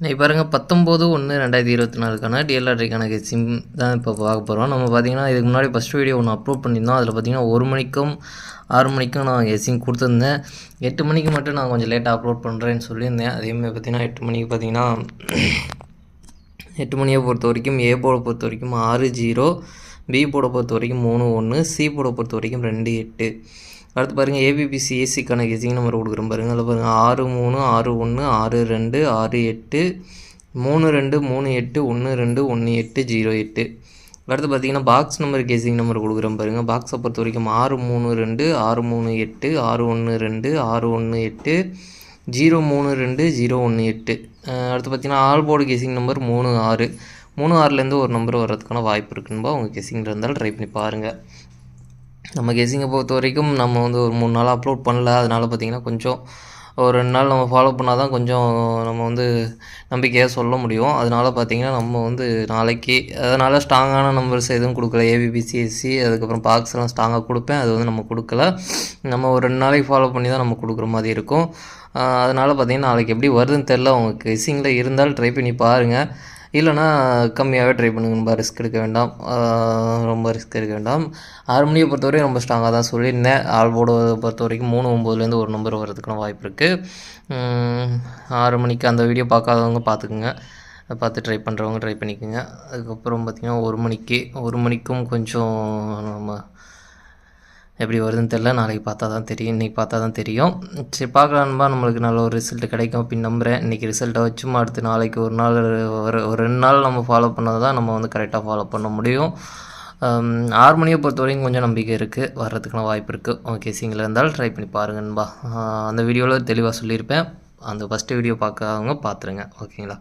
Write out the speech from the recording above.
இன்றைக்கி பாருங்கள் பத்தொம்போது ஒன்று ரெண்டாயிரத்தி இருபத்தி நாலுக்கான டிஎல்ஆர்டிக்கான சிம் தான் இப்போ பார்க்க போகிறோம் நம்ம பார்த்தீங்கன்னா இதுக்கு முன்னாடி ஃபஸ்ட் வீடியோ ஒன்று அப்லோட் பண்ணியிருந்தோம். அதில் பார்த்தீங்கன்னா ஒரு மணிக்கும் ஆறு மணிக்கும் நான் சிம் கொடுத்துருந்தேன். எட்டு மணிக்கு மட்டும் நான் கொஞ்சம் லேட்டாக அப்லோட் பண்ணுறேன்னு சொல்லியிருந்தேன். அதேமாதிரி பார்த்திங்கன்னா எட்டு மணிக்கு பார்த்தீங்கன்னா எட்டு மணியை பொறுத்த வரைக்கும் ஏ பொறுத்த வரைக்கும் ஆறு ஜீரோ பி போர்டை பொறுத்த வரைக்கும் மூணு ஒன்று சி போர்டை பொறுத்த வரைக்கும் ரெண்டு எட்டு. அடுத்து பாருங்கள் ஏபிபிசி ஏசிக்கான கெசிங் நம்பர் கொடுக்குறோம் பாருங்கள் அதில் பாருங்கள் ஆறு மூணு ஆறு ஒன்று ஆறு ரெண்டு ஆறு எட்டு மூணு ரெண்டு மூணு எட்டு ஒன்று ரெண்டு ஒன்று எட்டு ஜீரோ எட்டு. அடுத்து பார்த்தீங்கன்னா பாக்ஸ் நம்பர் கேசிங் நம்பர் கொடுக்குறோம் பாருங்கள் பாக்ஸை பொறுத்த வரைக்கும் ஆறு மூணு ரெண்டு ஆறு மூணு எட்டு ஆறு ஒன்று ரெண்டு ஆறு ஒன்று எட்டு ஜீரோ மூணு ரெண்டு ஜீரோ ஒன்று எட்டு. அடுத்து பார்த்தீங்கன்னா ஆல் போர்டு கேசிங் நம்பர் மூணு ஆறு. மூணு ஆறுலேருந்து ஒரு நம்பர் வர்றதுக்கான வாய்ப்பு இருக்குன்னு உங்கள் கெஸிங் இருந்தாலும் ட்ரை பண்ணி பாருங்கள் நம்ம கெஸிங்கை பொறுத்த வரைக்கும் நம்ம வந்து ஒரு மூணு நாள் அப்லோட் பண்ணல. அதனால் பார்த்தீங்கன்னா கொஞ்சம் ஒரு ரெண்டு நாள் நம்ம ஃபாலோ பண்ணால் தான் கொஞ்சம் நம்ம வந்து நம்பிக்கையாக சொல்ல முடியும். அதனால் பார்த்தீங்கன்னா நம்ம வந்து நாளைக்கு அதனால் ஸ்ட்ராங்கான நம்பர்ஸ் எதுவும் கொடுக்கல. ஏபிபிசிஎஸ்சி அதுக்கப்புறம் பாக்ஸ் எல்லாம் ஸ்ட்ராங்காக கொடுப்பேன். அது வந்து நம்ம கொடுக்கல. நம்ம ஒரு ரெண்டு நாளைக்கு ஃபாலோ பண்ணி தான் நம்ம கொடுக்குற மாதிரி இருக்கும். அதனால் பார்த்திங்கன்னா நாளைக்கு எப்படி வருதுன்னு தெரில உங்கள் கெஸிங்கில் இருந்தாலும் ட்ரை பண்ணி பாருங்கள் இல்லைனா கம்மியாகவே ட்ரை பண்ணுங்கப்பா ரிஸ்க் எடுக்க வேண்டாம். ரொம்ப ரிஸ்க் எடுக்க வேண்டாம். ஆறு மணியை பொறுத்தவரைக்கும் ரொம்ப ஸ்ட்ராங்காக தான் சொல்லியிருந்தேன். ஆல்போர்டு பொறுத்த வரைக்கும் மூணு ஒம்பதுலேருந்து ஒரு நம்பர் வர்றதுக்கான வாய்ப்பு இருக்குது ஆறு மணிக்கு அந்த வீடியோ பார்க்காதவங்க பார்த்துக்குங்க. பார்த்து ட்ரை பண்ணுறவங்க ட்ரை பண்ணிக்கோங்க. அதுக்கப்புறம் பார்த்திங்கன்னா ஒரு மணிக்கு ஒரு மணிக்கும் கொஞ்சம் நம்ம எப்படி வருதுன்னு தெரில நாளைக்கு பார்த்தா தான் தெரியும். இன்றைக்கி பார்த்தா தான் தெரியும். சரி பார்க்கலான்பா நம்மளுக்கு நல்ல ஒரு ரிசல்ட் கிடைக்கும். அப்படின்னு நம்புகிறேன் இன்றைக்கி ரிசல்ட்டை வச்சுமா அடுத்து நாளைக்கு ஒரு நாள் ஒரு ஒரு ரெண்டு நாள் நம்ம ஃபாலோ பண்ணது தான் நம்ம வந்து கரெக்டாக ஃபாலோ பண்ண முடியும். ஆறு மணியை பொறுத்த வரைக்கும் கொஞ்சம் நம்பிக்கை இருக்குது வர்றதுக்கான வாய்ப்பு இருக்குது ஓகே சிங்கில் இருந்தாலும் ட்ரை பண்ணி பாருங்கன்பா அந்த வீடியோவில் தெளிவாக சொல்லியிருப்பேன். அந்த ஃபஸ்ட்டு வீடியோ பார்க்காதவங்க பார்த்துருங்க. ஓகேங்களா